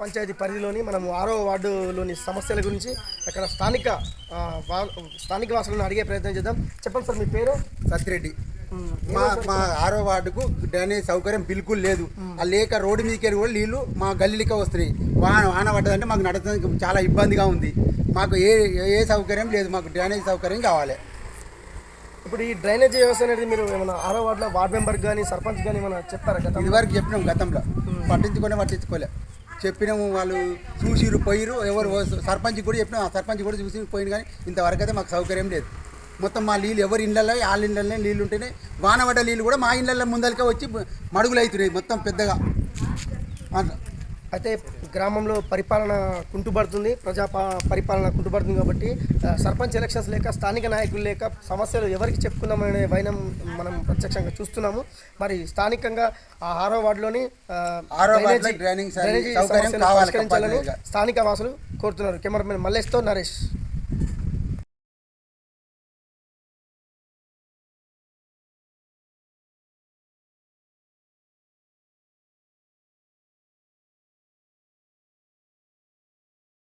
పంచాయతీ పరిధిలోని మనం ఆరో వార్డులోని సమస్యల గురించి అక్కడ స్థానిక స్థానిక వాసులను అడిగే ప్రయత్నం చేద్దాం. చెప్పండి సార్ మీ పేరు? సత్తిరెడ్డి మా మా ఆరో వార్డుకు డ్రైనేజ్ సౌకర్యం బిల్కుల్ లేదు. ఆ లేక రోడ్డు మీదకి కూడా నీళ్ళు మా గల్లీలకే వస్తున్నాయి. వాన వాన పడ్డదంటే మాకు నడచడానికి చాలా ఇబ్బందిగా ఉంది. మాకు ఏ ఏ సౌకర్యం లేదు మాకు డ్రైనేజ్ సౌకర్యం కావాలి. ఇప్పుడు ఈ డ్రైనేజ్ వ్యవస్థ అనేది మీరు ఏమైనా ఆరో వార్డులో వార్డ్ మెంబర్ కానీ సర్పంచ్ కానీ ఏమైనా చెప్తారా కదా ఇదివరకు చెప్పినాం గతంలో. పట్టించుకునే పట్టించుకోలే. చెప్పినాము వాళ్ళు చూసిరు పోయిరు ఎవరు సర్పంచ్ కూడా చెప్పినాం ఆ సర్పంచ్ కూడా చూసి పోయింది కానీ ఇంతవరకు అయితే మాకు సౌకర్యం లేదు మొత్తం మా నీళ్ళు ఎవరి ఇళ్ళల్లో వాళ్ళ ఇళ్ళల్లో నీళ్ళు ఉంటేనే వాన పడ్డ నీళ్ళు కూడా మా ఇళ్ళల్లో ముందరికే వచ్చి మడుగులు అవుతున్నాయి మొత్తం పెద్దగా అట్లా. అయితే గ్రామంలో పరిపాలన కుంటుపడుతుంది ప్రజా పరిపాలన కుంటుపడుతుంది కాబట్టి సర్పంచ్ ఎలక్షన్స్ లేక స్థానిక నాయకులు లేక సమస్యలు ఎవరికి చెప్పుకుందామనే వైనం మనం ప్రత్యక్షంగా చూస్తున్నాము మరి స్థానికంగా ఆ ఆరో వార్డులోని డ్రైనేజీ- సమస్యను పరిష్కరించాలని. స్థానిక వాసులు కోరుతున్నారు కెమెరామెన్ మల్లేష్తో నరేష్